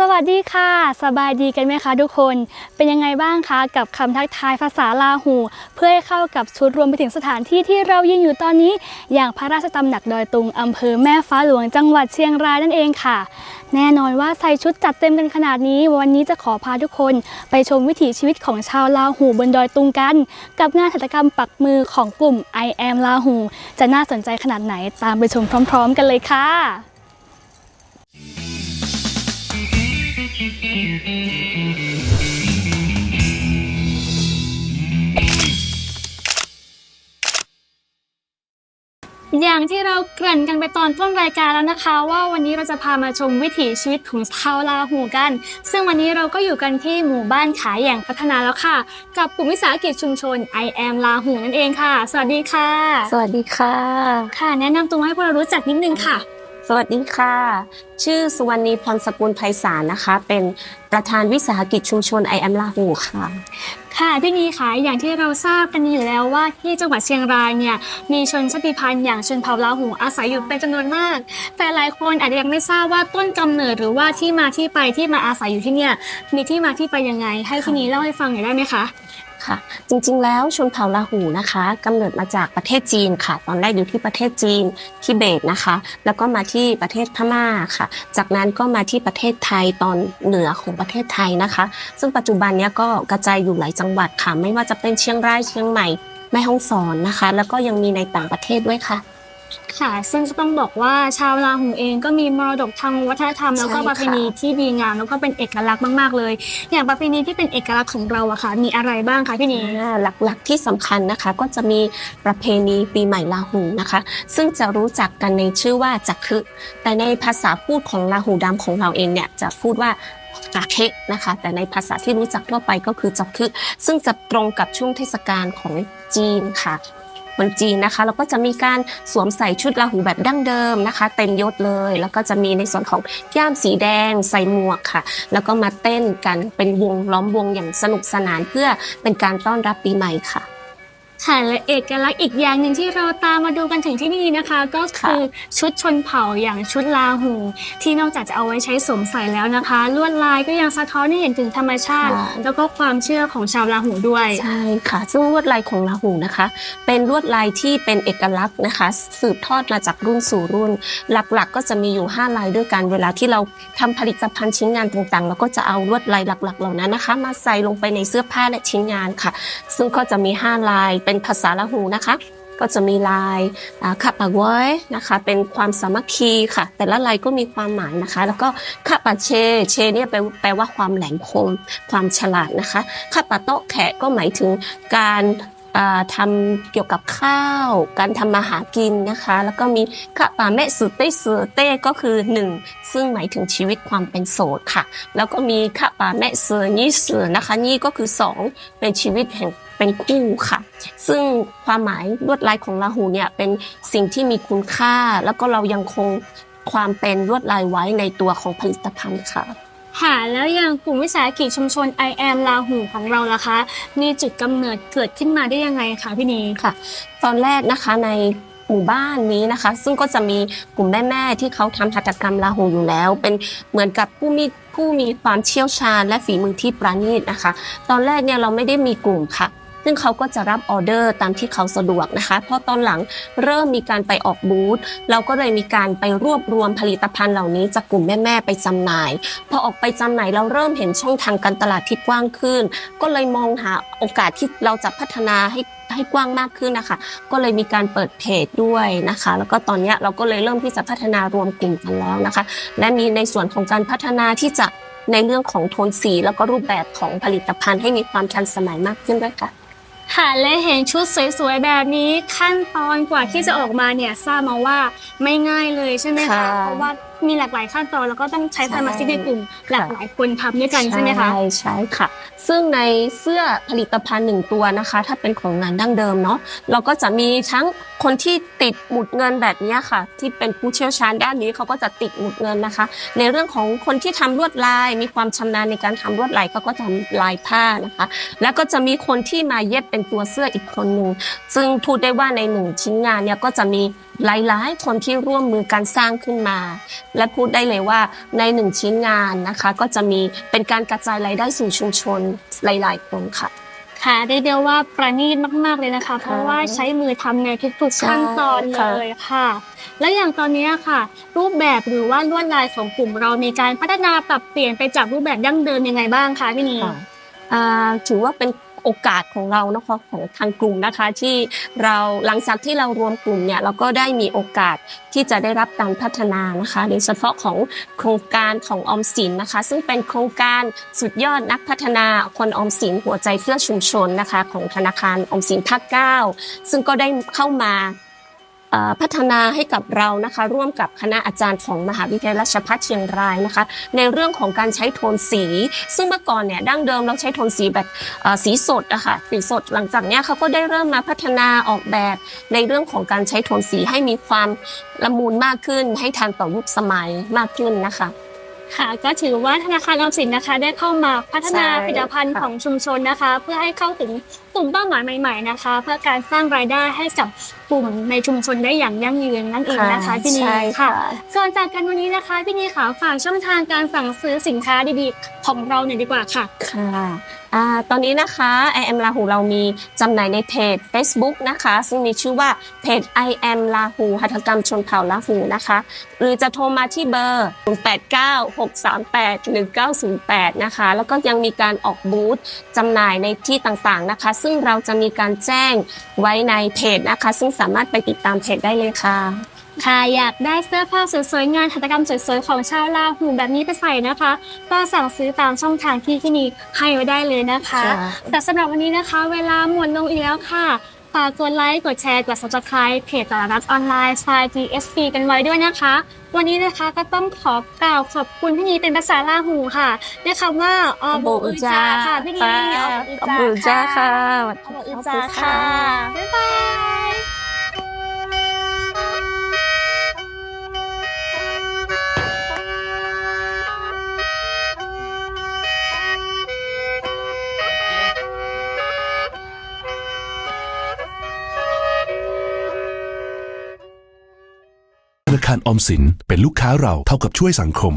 สวัสดีค่ะ สบายดีกันไหมคะทุกคน เป็นยังไงบ้างคะกับคำทักทายภาษาลาหู เพื่อให้เข้ากับชุดรวมไปถึงสถานที่ที่เรายืนอยู่ตอนนี้ อย่างพระราชตำหนักดอยตุงอำเภอแม่ฟ้าหลวงจังหวัดเชียงรายนั่นเองค่ะ แน่นอนว่าใส่ชุดจัดเต็มกันขนาดนี้ วันนี้จะขอพาทุกคน ไปชมวิถีชีวิตของชาวลาหูบนดอยตุงกัน กับงานหัตถกรรมปักมือของกลุ่ม I am ลาหู จะน่าสนใจขนาดไหนตามไปชมพร้อม ๆ กันเลยค่ะ อย่างที่เราเกริ่นกันไปตอนต้นรายการแล้วนะคะ ว่าวันนี้เราจะพามาชมวิถีชีวิตของชาวลาหูกัน ซึ่งวันนี้เราก็อยู่กันที่หมู่บ้านขายอย่างพัฒนาแล้วค่ะ กับกลุ่มวิสาหกิจชุมชน I am ลาหูนั่นเองค่ะ สวัสดีค่ะ สวัสดีค่ะ ค่ะ แนะนำตัวให้พวกเรารู้จักนิดนึงค่ะ สวัสดีค่ะ ชื่อสุวรรณีพรสกุลไพศาลนะคะ เป็นประธานวิสาหกิจชุมชนไอแอมลาหูค่ะ ค่ะพี่นีค่ะอย่างที่เราทราบกันอยู่แล้วว่าที่จังหวัดเชียงรายเนี่ยมีชนชาติพันธุ์อย่างชนเผ่าลาหูอาศัยอยู่เป็นจำนวนมาก แต่หลายคนอาจจะยังไม่ทราบว่าต้นกำเนิดหรือว่าที่มาที่ไปที่มาอาศัยอยู่ที่เนี่ยมีที่มาที่ไปยังไง ให้พี่นีเล่าให้ฟังหน่อยได้ไหมคะ ค่ะ จริงๆ แล้วชนเผ่าลาหูนะคะกำเนิดมาจากประเทศจีนค่ะ ตอนแรกอยู่ที่ประเทศจีนทิเบตนะคะ แล้วก็มาที่ประเทศพม่าค่ะ จากนั้นก็มาที่ประเทศไทยตอนเหนือของประเทศไทยนะคะ ซึ่งปัจจุบันนี้ก็กระจายอยู่หลายจังหวัดค่ะ ไม่ว่าจะเป็นเชียงรายเชียงใหม่แม่ฮ่องสอนนะคะ แล้วก็ยังมีในต่างประเทศด้วยค่ะ ค่ะ ซึ่งจะต้องบอกว่าชาวลาหูเองก็มีมรดกทางวัฒนธรรม แล้วก็ใช่ปค่ะระเพณีที่ดีงามแล้วก็เป็นเอกลักษณ์มากๆเลย อย่างประเพณีที่เป็นเอกลักษณ์ของเราอะค่ะ มีอะไรบ้างคะพี่นีอ่าหลักๆที่สำคัญนะคะก็จะมีประเพณีปีใหม่ลาหูนะคะ ซึ่งจะรู้จักกันในชื่อว่าจักคึแต่ในภาษาพูดของลาหูดำของเราเองเนี่ยจะพูดว่าจักเคนะคะ แต่ในภาษาที่รู้จักทั่วไปก็คือจักคึซึ่งจะตรงกับช่วงเทศกาลของจีนค่ะ มันจีนนะคะ เราก็จะมีการสวมใส่ชุดลาหูแบบดั้งเดิมนะคะ เต็มยศเลย แล้วก็จะมีในส่วนของย่ามสีแดงใส่หมวกค่ะ แล้วก็มาเต้นกันเป็นวงล้อมวงอย่างสนุกสนานเพื่อเป็นการต้อนรับปีใหม่ค่ะ ค่ะและเอกลักษณ์อีกอย่างหนึ่งที่เราตามมาดูกันถึงที่นี่นะคะ ก็คือชุดชนเผ่าอย่างชุดลาหู ที่นอกจากจะเอาไว้ใช้สวมใส่แล้วนะคะ ลวดลายก็ยังสะท้อนให้เห็นถึงธรรมชาติค่ะแล้วก็ความเชื่อของชาวลาหูด้วยใช่ค่ะ ซึ่งลวดลายของลาหูนะคะ เป็นลวดลายที่เป็นเอกลักษณ์นะคะ สืบทอดมาจากรุ่นสู่รุ่น หลักๆ ก็จะมีอยู่ 5 ลายด้วยกันเวลาที่เราทำผลิตภัณฑ์ชิ้นงานต่างๆเราก็จะเอาลวดลายหลัก ๆ เหล่านั้นนะคะ มาใส่ลงไปในเสื้อผ้าและชิ้นงานค่ะ ซึ่งก็จะมี 5 ลายเป็นภาษาลาหูนะคะ ก็จะมีลายคาปากวยนะคะ เป็นความสามัคคีค่ะ แต่ละลายก็มีความหมายนะคะ แล้วก็คาปาเช เชเนี่ยแปลว่าความแหลมคม ความฉลาดนะคะคาปาโตะแขะก็หมายถึงการทำเกี่ยวกับข้าว การทำมาหากินนะคะ แล้วก็มีคาปาเมสุเตสือเต้ก็คือหนึ่งซึ่งหมายถึงชีวิตความเป็นโสดค่ะ แล้วก็มีคาปาเมะเสือยี่สือนะคะนี่ก็คือสองเป็นชีวิตแห่ง เป็นคู่ค่ะ ซึ่งความหมายลวดลายของลาหูเนี่ยเป็นสิ่งที่มีคุณค่า แล้วก็เรายังคงความเป็นลวดลายไว้ในตัวของผลิตภัณฑ์ค่ะค่ะแล้วอย่างกลุ่มวิสาหกิจชุมชน I am ลาหูของเราล่ะคะมีจุดกำเนิดเกิดขึ้นมาได้ยังไงคะพี่นีค่ะ ตอนแรกนะคะในหมู่บ้านนี้นะคะ ซึ่งก็จะมีกลุ่มแม่ๆที่เขาทำหัตถกรรมลาหูอยู่แล้ว เป็นเหมือนกับผู้มีผู้มีความเชี่ยวชาญ และฝีมือที่ประณีตนะคะ ตอนแรกเนี่ยเราไม่ได้มีกลุ่มค่ะ ซึ่งเขาก็จะรับออเดอร์ตามที่เขาสะดวกนะคะเพราะตอนหลังเริ่มมีการไปออกบูธเราก็เลยมีการไปรวบรวมผลิตภัณฑ์เหล่านี้จากกลุ่มแม่ๆไปจำหน่าย พอออกไปจำหน่ายเราเริ่มเห็นช่องทางการตลาดที่กว้างขึ้น ก็เลยมองหาโอกาสที่เราจะพัฒนาให้ให้กว้างมากขึ้นนะคะ ก็เลยมีการเปิดเพจด้วยนะคะ แล้วก็ตอนนี้เราก็เลยเริ่มที่จะพัฒนารวมกลุ่มกันแล้วนะคะ และมีในส่วนของการพัฒนาที่จะในเรื่องของโทนสี แล้วก็รูปแบบของผลิตภัณฑ์ให้มีความทันสมัยมากขึ้นด้วยค่ะ ค่ะและเห็นชุดสวยๆแบบนี้ขั้นตอนกว่าที่จะออกมาเนี่ยทราบมาว่าไม่ง่ายเลยใช่ไหมคะ ค่ะ เพราะว่า มีหลากหลายขั้นตอนแล้วก็ต้องใช้ใช่สมาชิกในกลุ่มหลากหลายคนทำด้วยกันใช่ไหมคะใช่ใช่ค่ะ ซึ่งในเสื้อผลิตภัณฑ์หนึ่งตัวนะคะ ถ้าเป็นของงานดั้งเดิมเนาะเราก็จะมีทั้งคนที่ติดหมุดเงินแบบเนี้ยค่ะ ที่เป็นผู้เชี่ยวชาญด้านนี้เขาก็จะติดหมุดเงินนะคะ ในเรื่องของคนที่ทำลวดลาย มีความชำนาญในการทำลวดลายเขาก็ทำลายผ้านะคะ แล้วก็จะมีคนที่มาเย็บเป็นตัวเสื้ออีกคนหนึ่งซึ่งพูดได้ว่าในหนึ่งชิ้นงานเนี่ยก็จะมีหลายๆ คนที่ร่วมมือการสร้างขึ้นมา และพูดได้เลยว่าในหนึ่งชิ้นงานนะคะ ก็จะมีเป็นการกระจายรายได้สู่ชุมชนหลายๆคนค่ะค่ะได้เดียวว่าประณีตมากๆเลยนะคะ เพราะว่าใช้มือทำในทุกๆขั้นตอนใช่เลค่ะยค่ะ แล้วอย่างตอนนี้ค่ะ รูปแบบหรือว่าลวดลายของกลุ่มเรามีการพัฒนาปรับเปลี่ยนไปจากรูปแบบดั้งเดิมยังไงบ้างคะพี่นีค่ะอ่าถือว่าเป็น โอกาสของเรานะคะของทางกลุ่มนะคะที่เราหลังจากที่เรารวมกลุ่มเนี่ยเราก็ได้มีโอกาสที่จะได้รับการพัฒนานะคะโดยเฉพาะของโครงการของออมสินนะคะ ซึ่งเป็นโครงการสุดยอดนักพัฒนาคนออมสินหัวใจเพื่อชุมชนนะคะ ของธนาคารออมสินภาคเก้าซึ่งก็ได้เข้ามา พัฒนาให้กับเรานะคะ ร่วมกับคณะอาจารย์ของมหาวิทยาลัยราชภัฏเชียงรายนะคะ ในเรื่องของการใช้โทนสี ซึ่งเมื่อก่อนเนี่ยดั้งเดิมเราใช้โทนสีแบบสีสดนะคะสีสดหลังจากเนี้ยเขาก็ได้เริ่มมาพัฒนาออกแบบในเรื่องของการใช้โทนสีให้มีความละมุนมากขึ้น ให้ทันต่อยุคสมัยมากขึ้นนะคะ ค่ะก็ถือว่าธนาคารออมสินนะคะได้เข้ามาพัฒนาใช่ผลิตภัณฑ์ค่ะของชุมชนนะคะ เพื่อให้เข้าถึงกลุ่มเป้าหมายใหม่ๆนะคะ เพื่อการสร้างรายได้ให้กับกลุ่มในชุมชนได้อย่างยั่งยืนนั่นเองนะคะพี่นีใช่ค่ะค่ะก่อนจากกันวันนี้นะคะพี่นีค่ะฝากช่องทางการสั่งซื้อสินค้าดีๆ ของเราหน่อยดีกว่าค่ะค่ะ อ่าตอนนี้นะคะ I am ลาหูเรามีจำหน่ายในเพจ Facebook นะคะ ซึ่งมีชื่อว่าเพจ I am ลาหูหัตถกรรมชนเผ่าลาหูนะคะ หรือจะโทรมาที่เบอร์ 0896381908 นะคะ แล้วก็ยังมีการออกบูธจำหน่ายในที่ต่างๆนะคะ ซึ่งเราจะมีการแจ้งไว้ในเพจนะคะ ซึ่งสามารถไปติดตามเพจได้เลยค่ะ ค่ะอยากได้เสื้อผ้าสวยๆงานหัตถกรรมสวยๆของชาวลาหูแบบนี้ไปใส่นะคะ ก็สั่งซื้อตามช่องทางที่ที่นี่ให้ไว้ได้เลยนะคะค่ะแต่สำหรับวันนี้นะคะ เวลาหมดลงอีกแล้วค่ะฝากกดไลค์กดแชร์กด subscribe เพจตลาดรัฐออนไลน์ชาย GSP กันไว้ด้วยนะคะ วันนี้นะคะก็ต้องขอกล่าวขอบคุณพี่นีเป็นภาษาลาหูค่ะด้วยคำว่าอโบอุจาค่ะพี่นีออโบบุอุจาจาค่ะอโบอุจาค่ะบ๊ายบายารออมสินเป็นลูกค้าเราเท่ากับช่วยสังคม